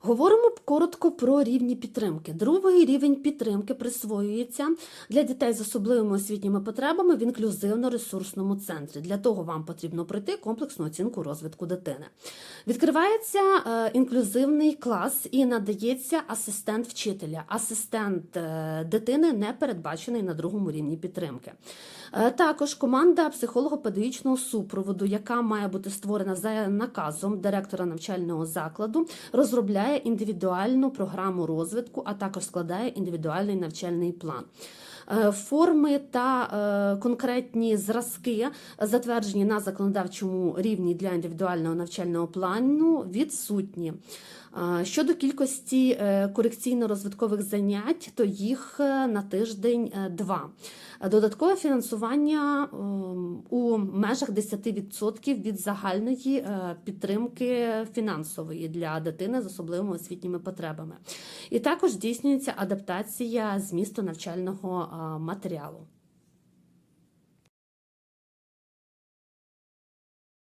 Говоримо коротко про рівні підтримки. Другий рівень підтримки присвоюється для дітей з особливими освітніми потребами в інклюзивно-ресурсному центрі. Для того вам потрібно пройти комплексну оцінку розвитку дитини. Відкривається е, інклюзивний клас і надається асистент вчителя. Асистент е, дитини не передбачений на другому рівні підтримки. Е, Також команда психолого-педагогічного супроводу, яка має бути створена за наказом директора навчального закладу, розробляє індивідуальну програму розвитку, а також складає індивідуальний навчальний план. Е, Форми та е, конкретні зразки, затверджені на законодавчому рівні для індивідуального навчального плану, відсутні. Е, Щодо кількості е, корекційно-розвиткових занять, то їх е, на тиждень е, два. Додаткове фінансування ем, у межах 10% від загальної е, підтримки фінансової для дитини з особливими освітніми потребами. І також здійснюється адаптація змісту навчального матеріалу.